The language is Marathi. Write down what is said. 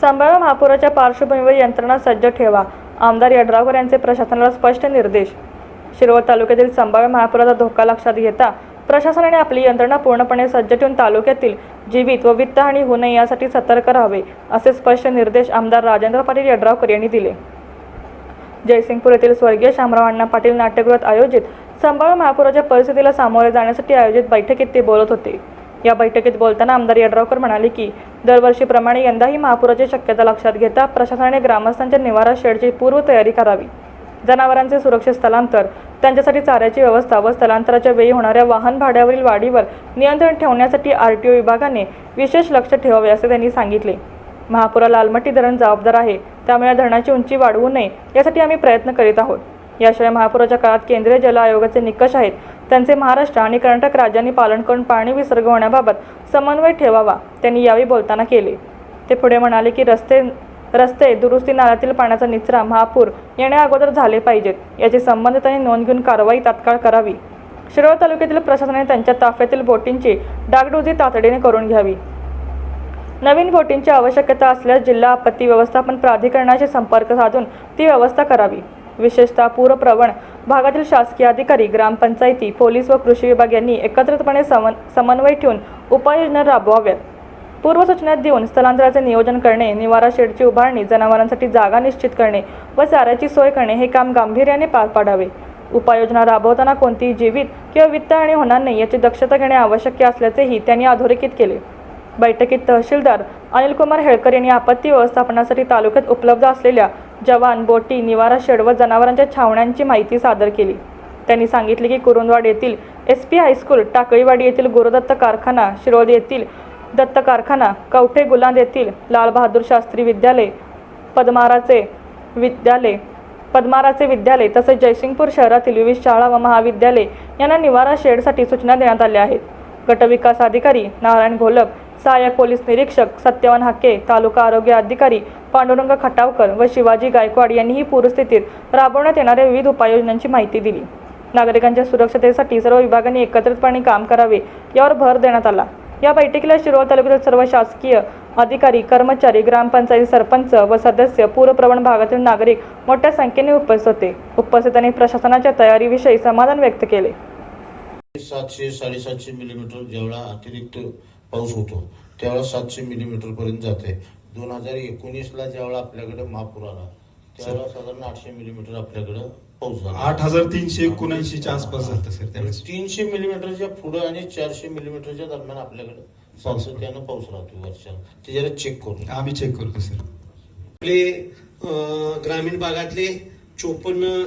संभाव्य महापुराच्या पार्श्वभूमीवर यंत्रणा सज्ज ठेवा. आमदार यड्रावकर यांचे प्रशासनाला स्पष्ट निर्देश. शिरोळ तालुक्यातील संभाव्य महापुराचा धोका लक्षात घेता प्रशासनाने आपली यंत्रणा पूर्णपणे सज्ज ठेवून तालुक्यातील जीवित व वित्तहानी होऊ नये यासाठी सतर्क राहावे असे स्पष्ट निर्देश आमदार राजेंद्र पाटील यड्रावकर यांनी दिले. जयसिंगपूर येथील स्वर्गीय शामराव अण्णा पाटील नाट्यगृहात आयोजित संभाव्य महापुराच्या परिस्थितीला सामोरे जाण्यासाठी आयोजित बैठकीत ते बोलत होते. या बैठकीत बोलताना आमदार यड्रावकर म्हणाले की दरवर्षीप्रमाणे यंदाही महापुराची शक्यता लक्षात घेता प्रशासनाने ग्रामस्थांच्या निवारा शेडची पूर्वतयारी करावी. जनावरांचे सुरक्षित स्थलांतर त्यांच्यासाठी चाऱ्याची व्यवस्था व स्थलांतराच्या वेळी होणाऱ्या वाहन भाड्यावरील वाढीवर नियंत्रण ठेवण्यासाठी आर टी ओ विभागाने विशेष लक्ष ठेवावे असे त्यांनी सांगितले. महापुरा लालमट्टी धरण जबाबदार आहे त्यामुळे या धरणाची उंची वाढवू नये यासाठी आम्ही प्रयत्न करीत आहोत. याशिवाय महापुराच्या काळात केंद्रीय जल आयोगाचे निकष आहेत. त्यांचे महाराष्ट्र आणि कर्नाटक राज्यांनी पालन करून पाणी विसर्ग होण्याबाबत समन्वय ठेवावा त्यांनी यावेळी बोलताना केले. ते पुढे म्हणाले की रस्ते रस्ते दुरुस्ती नाल्यातील पाण्याचा निचरा महापूर येण्या अगोदर झाले पाहिजेत. याची संबंधितांनी नोंद घेऊन कारवाई तात्काळ करावी. शिरोळ तालुक्यातील प्रशासनाने त्यांच्या ताफ्यातील बोटींची डागडुजी तातडीने करून घ्यावी. नवीन बोटींची आवश्यकता असल्यास जिल्हा आपत्ती व्यवस्थापन प्राधिकरणाशी संपर्क साधून ती व्यवस्था करावी. विशेषतः पूरप्रवण भागातील शासकीय अधिकारी ग्रामपंचायती पोलीस व कृषी विभाग यांनी एकत्रितपणे समन समन्वय ठेवून उपाययोजना राबवाव्यात. पूर्वसूचना देऊन स्थलांतराचे नियोजन करणे निवारा शेडची उभारणी जनावरांसाठी जागा निश्चित करणे व चाऱ्याची सोय करणे हे काम गांभीर्याने पार पाडावे. उपाययोजना राबवताना कोणतीही जीवित किंवा वित्तहानी होणार नाही याची दक्षता घेणे आवश्यक असल्याचेही त्यांनी अधोरेखित केले. बैठकीत तहसीलदार अनिलकुमार हेळकर यांनी आपत्ती व्यवस्थापनासाठी तालुक्यात उपलब्ध असलेल्या जवान बोटी निवारा शेड व जनावरांच्या छावण्यांची माहिती सादर केली. त्यांनी सांगितले की कुरुंदवाड येथील एस पी हायस्कूल टाकळीवाडी येथील गुरुदत्त कारखाना शिरोळ येथील दत्त कारखाना कवठे गुलांद येथील लालबहादूर शास्त्री विद्यालय पद्माराचे विद्यालय पद्माराचे विद्यालय तसेच जयसिंगपूर शहरातील विविध शाळा व महाविद्यालय यांना निवारा शेडसाठी सूचना देण्यात आल्या आहेत. गटविकास अधिकारी नारायण घोलप सहाय्यक पोलीस निरीक्षक सत्यवान हाके तालुका आरोग्य अधिकारी पांडुरंग खटावकर व शिवाजी गायकवाड यांनीही पूरस्थितीत राबवण्यात येणाऱ्या विविध उपाययोजनांची माहिती दिली. नागरिकांच्या सुरक्षतेसाठी सर्व विभागांनी एकत्रितपणे काम करावे यावर भर देण्यात आला. या बैठकीला शिरोळ तालुक्यातील सर्व शासकीय अधिकारी कर्मचारी ग्रामपंचायत सरपंच व सदस्य पूरप्रवण भागातील नागरिक मोठ्या संख्येने उपस्थित होते. उपस्थितांनी प्रशासनाच्या तयारीविषयी समाधान व्यक्त केले. सातशे साडेसातशे मिलीमीटर जेवढा अतिरिक्त पाऊस होतो. त्यावेळेला सातशे मिलीमीटर पर्यंत जाते दोन हजार एकोणीसला ज्यावेळेला आपल्याकडे महापूर आला त्यावेळेला साधारण आठशे मिलीमीटर आपल्याकडे पाऊस झाला. आठ हजार तीनशे एकोणऐंशीच्या आसपास झालं सर त्यावेळेस तीनशे मिलीमीटरच्या पुढे आणि चारशे मिलीमीटरच्या दरम्यान आपल्याकडे सातत्यानं पाऊस राहतो वर्षाला. ते जरा चेक करून. आम्ही चेक करतो सर. आपले ग्रामीण भागातले चोपन्न